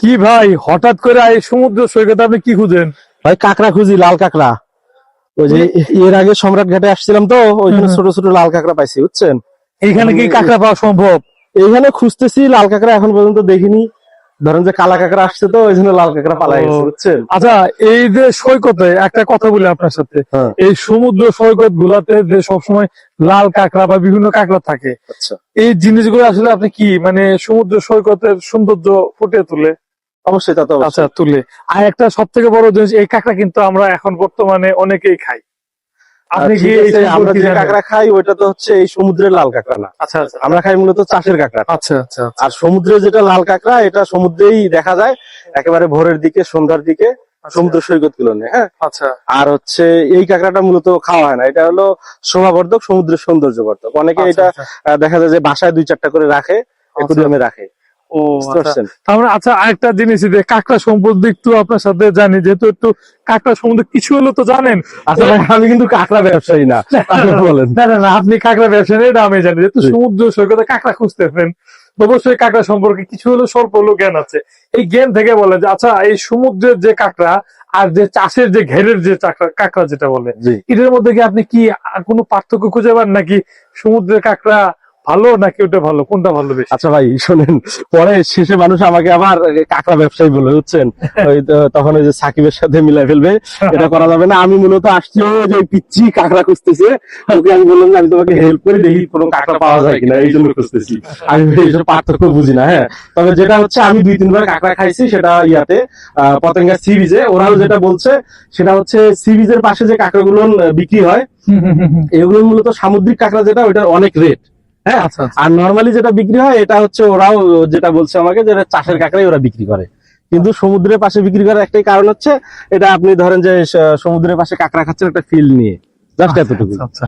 কি ভাই হঠাৎ করে এই সমুদ্র সৈকতে আপনি কি খুঁজেন? ভাই কাঁকড়া খুঁজি লাল কাঁকড়া। ওই যে এর আগে সম্রাট ঘাটে আসছিলাম তো ওইখানে হুম। ছোট ছোট লাল কাঁকড়া পাইছি বুঝছেন? এইখানে কি কাঁকড়া পাওয়া সম্ভব? এইখানে খুঁজতেছি লাল কাঁকড়া এখন পর্যন্ত দেখিনি। ধরেন যে কালা কাঁকড়া আসছে তো ওই জন্য লাল কাঁকড়া পালাই গেছে বুঝছেন? আচ্ছা এই যে সৈকতে একটা কথা বলি আপনার সাথে। হ্যাঁ। এই সমুদ্র সৈকত গুলাতে যে সবসময় লাল কাঁকড়া বা বিভিন্ন কাঁকড়া থাকে আচ্ছা। এই জিনিসগুলো আসলে আপনি কি মানে সমুদ্র সৈকতের সৌন্দর্য ফুটিয়ে তুলে? অবশ্যই তা তো আচ্ছা তুলে। আর একটা সব থেকে বড় জিনিস এই কাঁকড়া কিন্তু আমরা এখন বর্তমানে অনেকেই খাই। আপনি কি আমরা যে কাঁকড়া খাই ওইটা তো হচ্ছে এই সমুদ্রের লাল কাঁকড়া না। আচ্ছা আচ্ছা। আমরা খাই মূলত চাষের কাঁকড়া। আচ্ছা আচ্ছা আচ্ছা। আর সমুদ্রে যেটা লাল কাঁকড়া এটা সমুদ্রেই দেখা যায় একেবারে ভোরের দিকে সন্ধ্যার দিকে সমুদ্র সৈকতগুলো হ্যাঁ? আচ্ছা। আর হচ্ছে এই কাঁকড়াটা মূলত খাওয়া হয় না এটা হলো শোভাবর্ধক সমুদ্রের সৌন্দর্যবর্ধক। অনেকে আচ্ছা, এটা আচ্ছা। দেখা যায় যে বাসায় দুই চারটা করে রাখে একুরিয়ামে রাখে। ও আচ্ছা। তারপরে আচ্ছা আরেকটা জিনিস যে কাঁকড়া একটু আপনার সাথে জানি যেহেতু একটু কাঁকড়া সম্বন্ধে কিছু হলো তো জানেন। আচ্ছা ভাই আমি কিন্তু কাঁকড়া ব্যবসায়ী না। আপনি বলেন। না না না আপনি কাঁকড়া ব্যবসা নেই এটা আমি জানি। যেহেতু সমুদ্র সৈকতে কাঁকড়া খুঁজতেছেন অবশ্যই কাঁকড়া সম্পর্কে কিছু হলো স্বল্প হলো জ্ঞান আছে। এই জ্ঞান থেকে বলে যে আচ্ছা এই সমুদ্রের যে কাঁকড়া আর যে চাষের যে ঘেরের যে কাঁকড়া যেটা বলে এটার মধ্যে কি আপনি কি কোনো পার্থক্য খুঁজে পান নাকি সমুদ্রের কাঁকড়া ভালো নাকি ওটা ভালো? কোনটা ভালো বেশি? আচ্ছা ভাই শোনেন পরে শেষে মানুষ আমাকে আবার কাঁকড়া ব্যবসায়ী বলে বুঝছেন? ওই তো- তখন ওই যে সাকিবের সাথে মিলাই ফেলবে এটা করা যাবে না। আমি মূলত আসছি যে পিচ্ছি কাঁকড়া খুঁজতেছে ওকে আমি বললাম যে আমি তোমাকে হেল্প করে দেখি কোনো কাঁকড়া পাওয়া যায় কিনা এই জন্য খুঁজতেছি। আমি এইসব পার্থক্য বুঝি না হ্যাঁ। তবে যেটা হচ্ছে আমি দুই তিনবার কাঁকড়া খাইছি সেটা ইয়াতে আহ, পতেঙ্গা সি বিচে ওরাও যেটা বলছে সেটা হচ্ছে সিরিজের পাশে যে কাঁকড়াগুলো বিক্রি হয় এগুলো মূলত সামুদ্রিক কাঁকড়া যেটা ওইটার অনেক রেট হ্যাঁ? আচ্ছা আচ্ছা। আর নর্মালি যেটা বিক্রি হয় এটা হচ্ছে ওরাও যেটা বলছে আমাকে যেটা চাষের কাঁকড়াই ওরা বিক্রি করে। কিন্তু সমুদ্রের পাশে বিক্রি করার একটাই কারণ হচ্ছে এটা আপনি ধরেন যে সমুদ্রের পাশে কাঁকড়া খাচ্ছেন একটা ফিল নিয়ে। জাস্ট এতটুকু আচ্ছা, আচ্ছা।